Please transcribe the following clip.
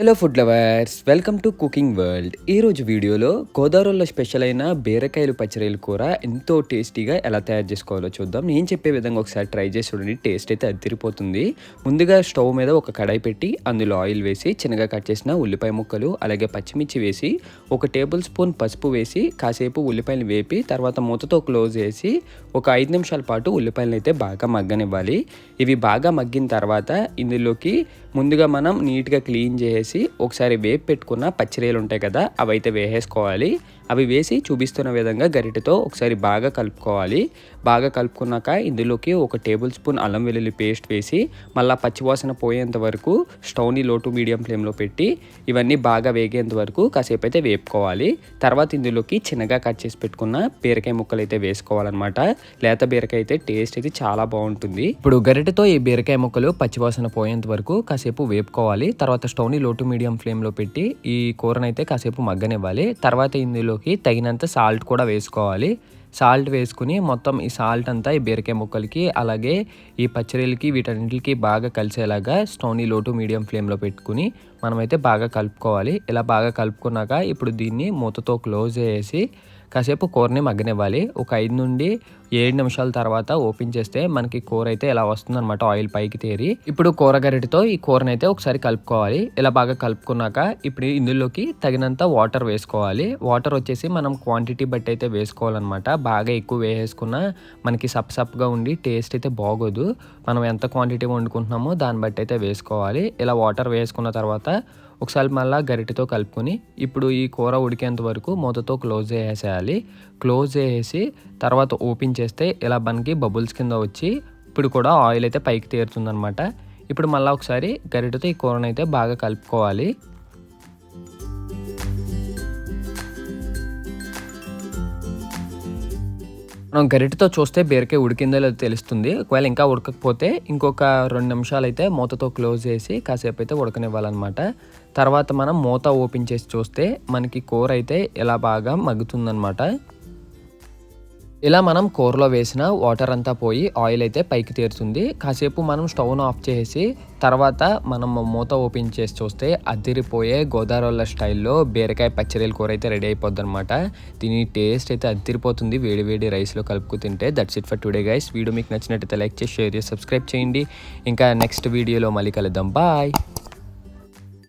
Hello food lovers welcome to cooking world ఈరోజు వీడియోలో గోదావరిలో స్పెషల్ అయిన బీరకాయలు పచ్చడిల కూర ఎంతో టేస్టీగా ఎలా తయారు చేసుకోవాలో చూద్దాం. నేను చెప్పే విధంగా ఒకసారి ట్రై చేసి చూడండి టేస్ట్ అయితే అదిరిపోతుంది. ముందుగా స్టవ్ మీద ఒక కడాయి పెట్టి అందులో ఆయిల్ వేసి చిన్నగా కట్ చేసిన ఉల్లిపాయ ముక్కలు అలాగే పచ్చిమిర్చి వేసి ఒక టేబుల్ స్పూన్ పసుపు వేసి కాసేపు ఉల్లిపాయలు వేపి తర్వాత మూతతో క్లోజ్ చేసి ఒక ఐదు నిమిషాల పాటు ఉల్లిపాయలను అయితే బాగా మగ్గనివ్వాలి. ఇవి బాగా మగ్గిన తర్వాత ఇందులోకి ముందుగా మనం నీట్గా క్లీన్ చేసి ఒకసారి వేపు పెట్టుకున్న పచ్చిరేలు ఉంటాయి కదా అవి అయితే వేసేసుకోవాలి. అవి వేసి చూపిస్తున్న విధంగా గరిటెతో ఒకసారి బాగా కలుపుకోవాలి. బాగా కలుపుకున్నాక ఇందులోకి ఒక టేబుల్ స్పూన్ అల్లం వెల్లుల్లి పేస్ట్ వేసి మళ్ళీ పచ్చివాసన పోయేంత వరకు స్టవ్ని లో టు మీడియం ఫ్లేమ్లో పెట్టి ఇవన్నీ బాగా వేగేంత వరకు కాసేపు అయితే వేపుకోవాలి. తర్వాత ఇందులోకి చిన్నగా కట్ చేసి పెట్టుకున్న బీరకాయ ముక్కలు అయితే వేసుకోవాలన్నమాట. లేత బీరకాయ అయితే టేస్ట్ అయితే చాలా బాగుంటుంది. ఇప్పుడు గరిటెతో ఈ బీరకాయ ముక్కలు పచ్చివాసన పోయేంత వరకు కాసేపు వేపుకోవాలి. తర్వాత స్టవ్ని లో టు మీడియం ఫ్లేమ్లో పెట్టి ఈ కూరనైతే కాసేపు మగ్గనివ్వాలి. తర్వాత ఇందులోకి తగినంత సాల్ట్ కూడా వేసుకోవాలి. సాల్ట్ వేసుకుని మొత్తం ఈ సాల్ట్ అంతా ఈ బీరకాయ ముక్కలకి అలాగే ఈ పచ్చడిలకి వీటన్నిటికి బాగా కలిసేలాగా స్టవ్ని లో టు మీడియం ఫ్లేమ్లో పెట్టుకుని మనమైతే బాగా కలుపుకోవాలి. ఇలా బాగా కలుపుకున్నాక ఇప్పుడు దీన్ని మూతతో క్లోజ్ చేసి కాసేపు కూరని మగ్గనివ్వాలి. ఒక ఐదు నుండి ఏడు నిమిషాల తర్వాత ఓపెన్ చేస్తే మనకి కూర అయితే ఇలా వస్తుందన్నమాట ఆయిల్ పైకి తేరి. ఇప్పుడు కూర గరిటతో ఈ కూరని అయితే ఒకసారి కలుపుకోవాలి. ఇలా బాగా కలుపుకున్నాక ఇప్పుడు ఇందులోకి తగినంత వాటర్ వేసుకోవాలి. వాటర్ వచ్చేసి మనం క్వాంటిటీ బట్టి అయితే వేసుకోవాలన్నమాట. బాగా ఎక్కువ వేసేసుకున్నా మనకి సప్ సప్గా ఉండి టేస్ట్ అయితే బాగోదు. మనం ఎంత క్వాంటిటీ వండుకుంటున్నామో దాన్ని బట్టి అయితే వేసుకోవాలి. ఇలా వాటర్ వేసుకున్న తర్వాత ఒకసారి మళ్ళీ గరిటెతో కలుపుకొని ఇప్పుడు ఈ కూర ఉడికేంత వరకు మూతతో క్లోజ్ చేసేయాలి. క్లోజ్ చేసేసి తర్వాత ఓపెన్ చేస్తే ఇలా మనకి బబుల్స్ కింద వచ్చి ఇప్పుడు కూడా ఆయిల్ అయితే పైకి తేరుతుందనమాట ఇప్పుడు మళ్ళీ ఒకసారి గరిటతో ఈ కూరను అయితే బాగా కలుపుకోవాలి. మనం గరిటతో చూస్తే బీరకాయ ఉడికిందో లేదో తెలుస్తుంది. ఒకవేళ ఇంకా ఉడకకపోతే ఇంకొక రెండు నిమిషాలు అయితే మూతతో క్లోజ్ చేసి కాసేపు అయితే ఉడకనివ్వాలన్నమాట. తర్వాత మనం మూత ఓపెన్ చేసి చూస్తే మనకి కూర అయితే ఇలా బాగా మగ్గుతుందన్నమాట. ఇలా మనం కూరలో వేసిన వాటర్ అంతా పోయి ఆయిల్ అయితే పైకి తేరుతుంది. కాసేపు మనం స్టవ్ను ఆఫ్ చేసి తర్వాత మనం మూత ఓపెన్ చేసి చూస్తే అదిరిపోయే గోదావరి స్టైల్లో బీరకాయ పచ్చడిల కూర అయితే రెడీ అయిపోద్ది అనమాట దీని టేస్ట్ అయితే అదిరిపోతుంది. వేడి వేడి రైస్లో కలుపుకు తింటే that's it for today guys. Video మీకు నచ్చినట్టయితే లైక్ చేసి షేర్ చేసి సబ్స్క్రైబ్ చేయండి. ఇంకా నెక్స్ట్ వీడియోలో మళ్ళీ కలుద్దాం. బాయ్.